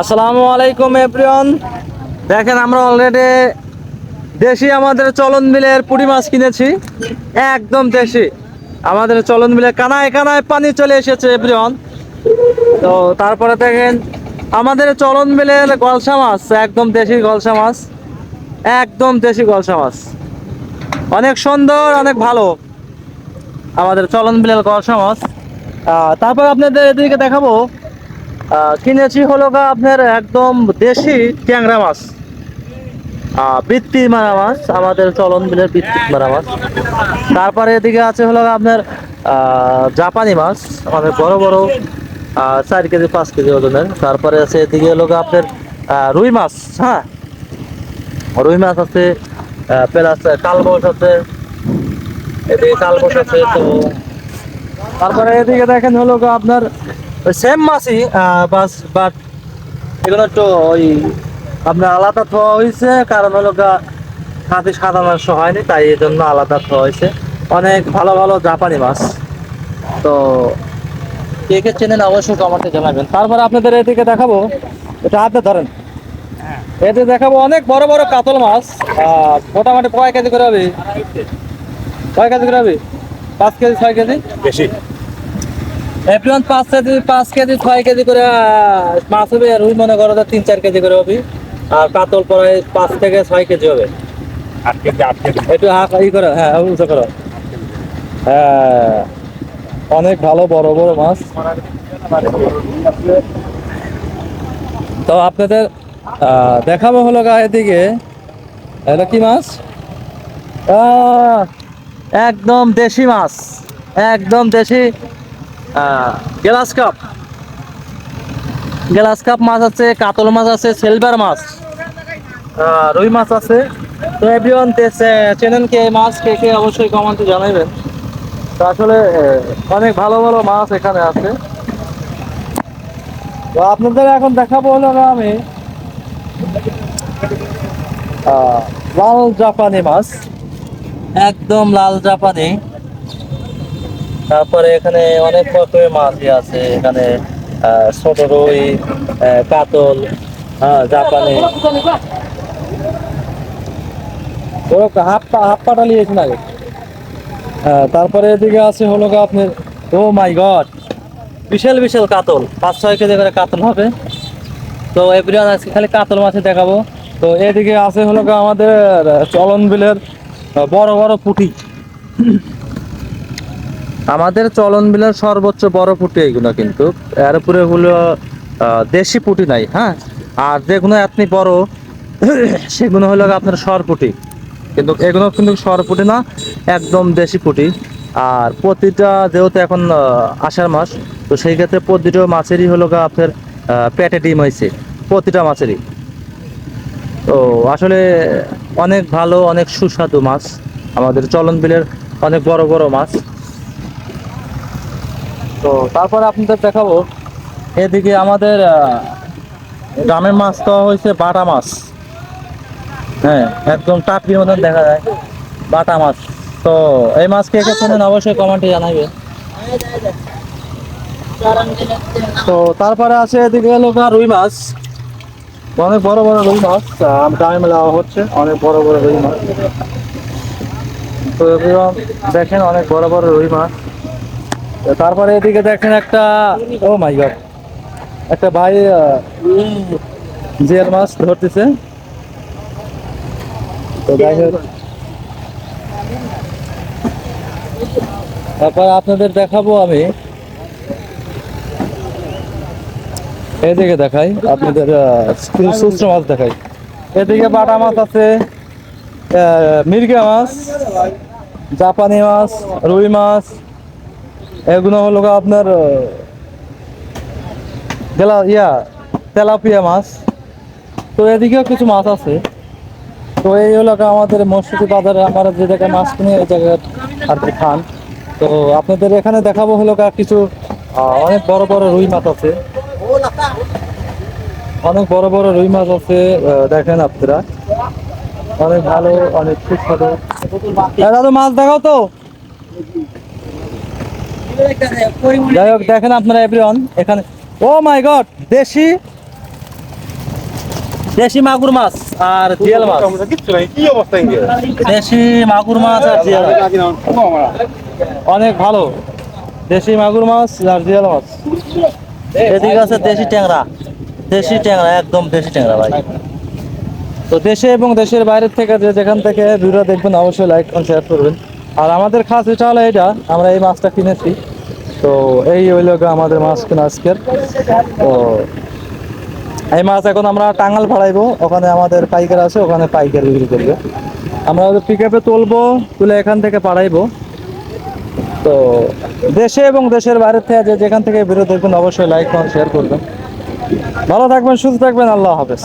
আসসালামু আলাইকুম, এভরিওয়ান। দেখেন, আমরা অলরেডি দেশি আমাদের চলন বিলের পুঁটি মাছ কিনেছি। একদম দেশি। আমাদের চলন বিলে কানায় কানায় পানি চলে এসেছে, এভরিওয়ান। তো তারপরে দেখেন, আমাদের চলন বিলের গলসা মাছ, একদম দেশি গলসা মাছ। একদম দেশি গলসা মাছ। অনেক সুন্দর, অনেক ভালো আমাদের চলন বিলের গলসা মাছ। তারপর আপনাদের এদিকে দেখাবো। কিনেছি হলো গা আপনার একদম দেশি ট্যাংরা মাছ। বৃত্তি মারা মাছ, আমাদের চলন বিলের বৃত্তি মারা মাছ। তারপরে এদিকে আছে হলো আপনার জাপানি মাছ, আমাদের বড় বড় চার কেজি, পাঁচ কেজি ওজনের। তারপরে আছে এদিকে হলো আপনার রুই মাছ হ্যাঁ? রুই মাছ আছে প্লাস কালবোস আছে, এদিকে কালবোস আছে, তো তারপরে এদিকে দেখেন হলো গো সেম মাছই বাস বাট এগুলো একটু ওই আপনার আলাদা থোয়া হয়েছে কারণ হলো গা খাঁটি সাদা হয়নি তাই এই জন্য আলাদা থোয়া হয়েছে। অনেক ভালো ভালো জাপানি মাছ। তো কে কে চেনেন অবশ্যই কমেন্টে জানাবেন। তারপরে আপনাদের এদিকে দেখাবো এটা হাতে ধরেন। এতে দেখাবো অনেক বড় বড় কাতল মাছ মোটামুটি কয় কেজি করে হবে? কয় কেজি করে হবে? পাঁচ কেজি ছয় কেজি? বেশি। এভরিওয়ান পাঁচ কেজি পাঁচ কেজি ছয় কেজি করে মাছ হবে আর রুই মনে করো তিন চার কেজি করে হবে। আর কাতল পরে পাঁচ থেকে ছয় কেজি হবে। আট কেজি আট কেজি। একটু হাফ ই করো হ্যাঁ উঁচু করো। হ্যাঁ অনেক ভালো বড় বড় মাছ। তো আপনাদের দেখাবো হলো গা এদিকে। এটা কি মাছ? একদম দেশি মাছ। একদম দেশি গ্লাস কাপ। গ্লাস কাপ মাছ আছে, কাতল মাছ আছে, সিলভার মাছ। রুই মাছ আছে। তো এভরিওয়ান চেনেন কে মাছ, কে কে অবশ্যই কমেন্টে জানাবেন তো আসলে অনেক ভালো ভালো মাছ এখানে আছে। তো আপনাদের এখন দেখাবো হলো আমি লাল জাপানি মাছ। একদম লাল জাপানি। তারপরে এখানে অনেক রকমের মাছই আছে এখানে ছোট রুই কাতল হ্যাঁ জাপানি। হাফ পা হাফ পাটা নিয়েছেন আগে? হ্যাঁ তারপরে এদিকে আছে হলো আপনার ও মাই গড বিশাল বিশাল কাতল। পাঁচ ছয় কেজি করে কাতল হবে। তো এভরিওয়ান আজকে খালি কাতল মাছে দেখাবো। তো এদিকে আছে হলো গো আমাদের চলন বিলের বড় বড় পুঁটি। আমাদের চলন বিলের সর্বোচ্চ বড় পুঁটি এইগুলো কিন্তু। এর উপরে হলো দেশি পুঁটি নাই হ্যাঁ? আর যেগুলো আপনি বড়, সেগুলো হলো আপনার সরপুটি কিন্তু এগুলো কিন্তু সরপুটি না, একদম দেশি পুঁটি। আর প্রতিটা যেহেতু এখন আষাঢ় মাস, তো সেই ক্ষেত্রে প্রতিটা মাছেরই হলো আপনার পেটে ডিম হয়েছে প্রতিটা মাছেরই। তো আসলে অনেক ভালো, অনেক সুস্বাদু মাছ। আমাদের চলন বিলের অনেক বড় বড় মাছ। তো তারপরে আপনাদের দেখাবো। এদিকে আমাদের গ্রামের মাছ তো হয়েছে বাটা মাছ। হ্যাঁ একদম টাপির মতন দেখা যায়, বাটা মাছ। তো এই মাছ কে কে চেনেন অবশ্যই কমেন্টে জানাবেন তো তারপরে আছে এদিকে গা রুই মাছ। অনেক বড় বড় রুই মাছ গ্রামে মেলা হচ্ছে, অনেক বড় বড় রুই মাছ। তো দেখেন, অনেক বড় বড় রুই মাছ। তারপরে এদিকে দেখেন একটা, ও মাই গড, একটা ভাই জিয়াল মাছ ধরতেছে। তারপর আপনাদের দেখাবো আমি। এদিকে দেখাই, আপনাদের সুস্র মাছ দেখাই। এদিকে বাটা মাছ আছে মির্গা মাছ, জাপানি মাছ, রুই মাছ এগুলো হলো আপনার গেলা ইয়া, তেলাপিয়া মাছ। তো এদিকেও কিছু মাছ আছে। তো এই হলো আমাদের মসজিদ বাজারে আমরা যে জায়গায় মাছ কিনে, এই জায়গায় আর কি খান। তো আপনাদের এখানে দেখাবো হলো কিছু অনেক বড় বড় রুই মাছ আছে। অনেক বড় বড় রুই মাছ আছে দেখেন আপনারা। অনেক ভালো, অনেক সুস্বাদু। দাদু, মাছ দেখাও তো। যাই হোক, দেখেন আপনারা এভরিওয়ান এখানে ও মাই গড দেশি দেশি মাগুর মাছ আর জিয়াল মাছ। কি অবস্থা দেশি মাগুর মাছ আর জিয়াল অনেক ভালো। দেশি মাগুর মাছ আর জিয়াল মাছ। এদিকে আছে দেশি ট্যাংরা। দেশি ট্যাংরা, একদম দেশি ট্যাংরা ভাই। তো দেশে এবং দেশের বাইরের থেকে যে যেখান থেকে ভিডিও দেখবেন, অবশ্যই লাইক শেয়ার করবেন। আর আমাদের খাস এটা হলো এটা, আমরা এই মাছটা কিনেছি। তো এই হইল আমাদের মাছ কিনা আজকের। তো এই মাছ এখন আমরা টাঙ্গাল ফাড়াইবো ওখানে আমাদের পাইকার আছে, ওখানে পাইকার বিক্রি করবে। আমরা পিক আপে তুলবো, তুলে এখান থেকে পাড়াইবো। তো দেশে এবং দেশের বাইরের থেকে যেখান থেকে ভিডিও দেখবেন, অবশ্যই লাইক শেয়ার করবেন। ভালো থাকবেন, সুস্থ থাকবেন, আল্লাহ হাফেজ।